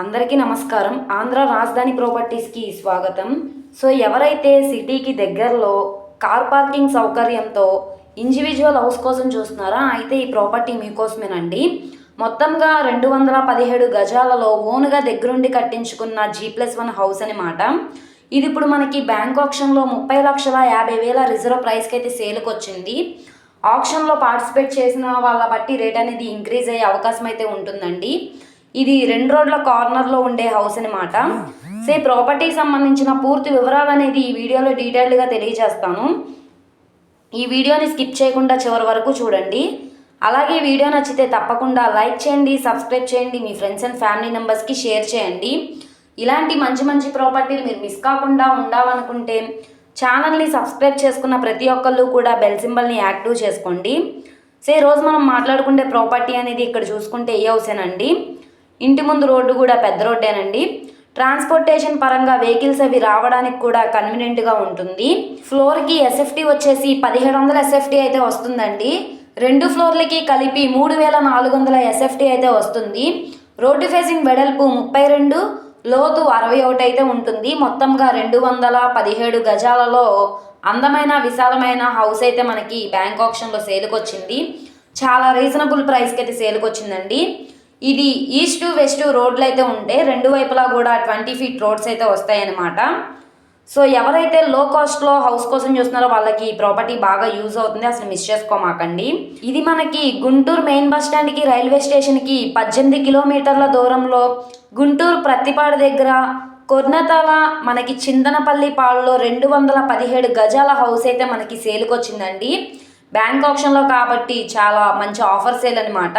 అందరికీ నమస్కారం. ఆంధ్ర రాజధాని ప్రాపర్టీస్కి స్వాగతం. సో ఎవరైతే సిటీకి దగ్గరలో కార్ పార్కింగ్ సౌకర్యంతో ఇండివిజువల్ హౌస్ కోసం చూస్తున్నారా అయితే ఈ ప్రాపర్టీ మీకోసమేనండి. మొత్తంగా రెండు వందల పదిహేడు గజాలలో ఓన్గా దగ్గరుండి కట్టించుకున్న జీ ప్లస్ వన్ హౌస్ అనమాట ఇది ఇప్పుడు మనకి బ్యాంక్ ఆప్షన్లో ముప్పై లక్షల యాభై వేల రిజర్వ్ ప్రైస్కి అయితే సేల్కి వచ్చింది ఆప్షన్లో పార్టిసిపేట్ చేసిన వాళ్ళ బట్టి రేట్ అనేది ఇంక్రీజ్ అయ్యే అవకాశం అయితే ఉంటుందండి. ఇది రెండు రోడ్ల కార్నర్లో ఉండే హౌస్ అనమాట సే ప్రాపర్టీ ప్రాపర్టీకి సంబంధించిన పూర్తి వివరాలు అనేది ఈ వీడియోలో డీటెయిల్డ్గా తెలియజేస్తాను. ఈ వీడియోని స్కిప్ చేయకుండా చివరి వరకు చూడండి. అలాగే వీడియో నచ్చితే తప్పకుండా లైక్ చేయండి సబ్స్క్రైబ్ చేయండి మీ ఫ్రెండ్స్ అండ్ ఫ్యామిలీ మెంబర్స్కి షేర్ చేయండి. ఇలాంటి మంచి మంచి ప్రాపర్టీలు మీరు మిస్ కాకుండా ఉండాలనుకుంటే ఛానల్ని సబ్స్క్రైబ్ చేసుకున్న ప్రతి ఒక్కళ్ళు కూడా బెల్ సింబల్ని యాక్టివ్ చేసుకోండి. సో ఈరోజు రోజు మనం మాట్లాడుకునే ప్రాపర్టీ అనేది ఇక్కడ చూసుకుంటే ఏ హౌసేనండి ఇంటి ముందు రోడ్డు కూడా పెద్ద రోడ్డేనండి. ట్రాన్స్పోర్టేషన్ పరంగా వెహికల్స్ అవి రావడానికి కూడా కన్వీనియంట్గా ఉంటుంది. ఫ్లోర్కి ఎస్ఎఫ్టీ వచ్చేసి పదిహేడు వందల ఎస్ఎఫ్టీ అయితే వస్తుందండి. రెండు ఫ్లోర్లకి కలిపి మూడు వేల నాలుగు వందల ఎస్ఎఫ్టీ అయితే వస్తుంది. రోడ్డు ఫేసింగ్ వెడల్పు ముప్పై రెండు లోతు అరవై ఒకటి అయితే ఉంటుంది. మొత్తంగా రెండు వందల పదిహేడు గజాలలో అందమైన విశాలమైన హౌస్ అయితే మనకి బ్యాంక్ ఆప్షన్లో సేల్కి వచ్చింది చాలా రీజనబుల్ ప్రైస్కి అయితే సేల్కి వచ్చిందండి ఇది ఈస్ట్ వెస్ట్ రోడ్లు అయితే ఉంటే రెండు వైపులా కూడా ట్వంటీ ఫీట్ రోడ్స్ అయితే వస్తాయన్నమాట. సో ఎవరైతే లో కాస్ట్లో హౌస్ కోసం చూస్తున్నారో వాళ్ళకి ఈ ప్రాపర్టీ బాగా యూజ్ అవుతుంది. అసలు మిస్ చేసుకోమాకండి. ఇది మనకి గుంటూరు మెయిన్ బస్ స్టాండ్కి రైల్వే స్టేషన్కి పద్దెనిమిది కిలోమీటర్ల దూరంలో గుంటూరు ప్రతిపాడు దగ్గర కొర్నతల మనకి చిందనపల్లి పాడులో రెండు వందల పదిహేడు గజాల హౌస్ అయితే మనకి సేల్కి వచ్చిందండి. బ్యాంక్ ఆప్షన్లో కాబట్టి చాలా మంచి ఆఫర్ సేల్ అనమాట